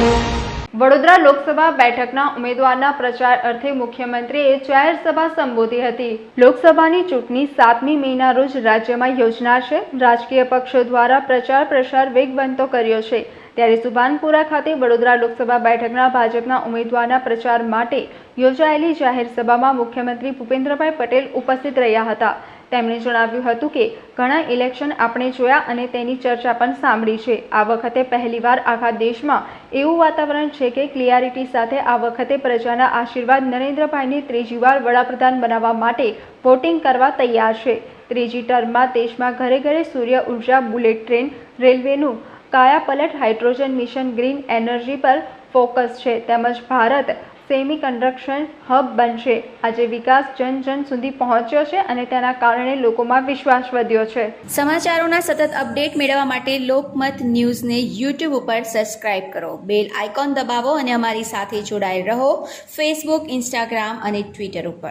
વડોદરા લોકસભા બેઠકના ઉમેદવારના પ્રચાર અર્થે મુખ્યમંત્રીએ જાહેર સંબોધી હતી. લોકસભાની ચૂંટણી સાતમી મેના રોજ રાજ્યમાં યોજનાર છે. રાજકીય પક્ષો દ્વારા પ્રચાર પ્રસાર વેગવંતો કર્યો છે. ત્યારે સુભાનપુરા ખાતે વડોદરા લોકસભા બેઠકના ભાજપના ઉમેદવારના પ્રચાર માટે યોજાયેલી જાહેર સભામાં મુખ્યમંત્રી ભૂપેન્દ્રભાઈ પટેલ ઉપસ્થિત રહ્યા હતા. તેમણે જણાવ્યું હતું કે, ઘણા ઇલેક્શન આપણે જોયા અને તેની ચર્ચા પણ સાંભળી છે. આ વખતે પહેલીવાર આખા દેશમાં એવું વાતાવરણ છે કે ક્લિયારિટી સાથે આ વખતે પ્રજાના આશીર્વાદ નરેન્દ્રભાઈને ત્રીજી વાર વડાપ્રધાન બનાવવા માટે વોટિંગ કરવા તૈયાર છે. ત્રીજી ટર્મમાં દેશમાં ઘરે ઘરે સૂર્ય ઊર્જા, બુલેટ ટ્રેન, રેલવેનું કાયાપલટ, હાઇડ્રોજન મિશન, ગ્રીન એનર્જી પર ફોકસ છે. તેમજ ભારત સેમી કન્ડક્શન હબ બનશે. આજે વિકાસ જન જન સુધી પહોંચ્યો છે અને તેના કારણે લોકોમાં વિશ્વાસ વધ્યો છે. સમાચારોના સતત અપડેટ મેળવવા માટે લોકમત ન્યૂઝને યુટ્યુબ ઉપર સબસ્ક્રાઇબ કરો. બેલ આઇકોન દબાવો અને અમારી સાથે જોડાયેલ રહો. ફેસબુક ઇન્સ્ટાગ્રામ અને ટ્વિટર ઉપર.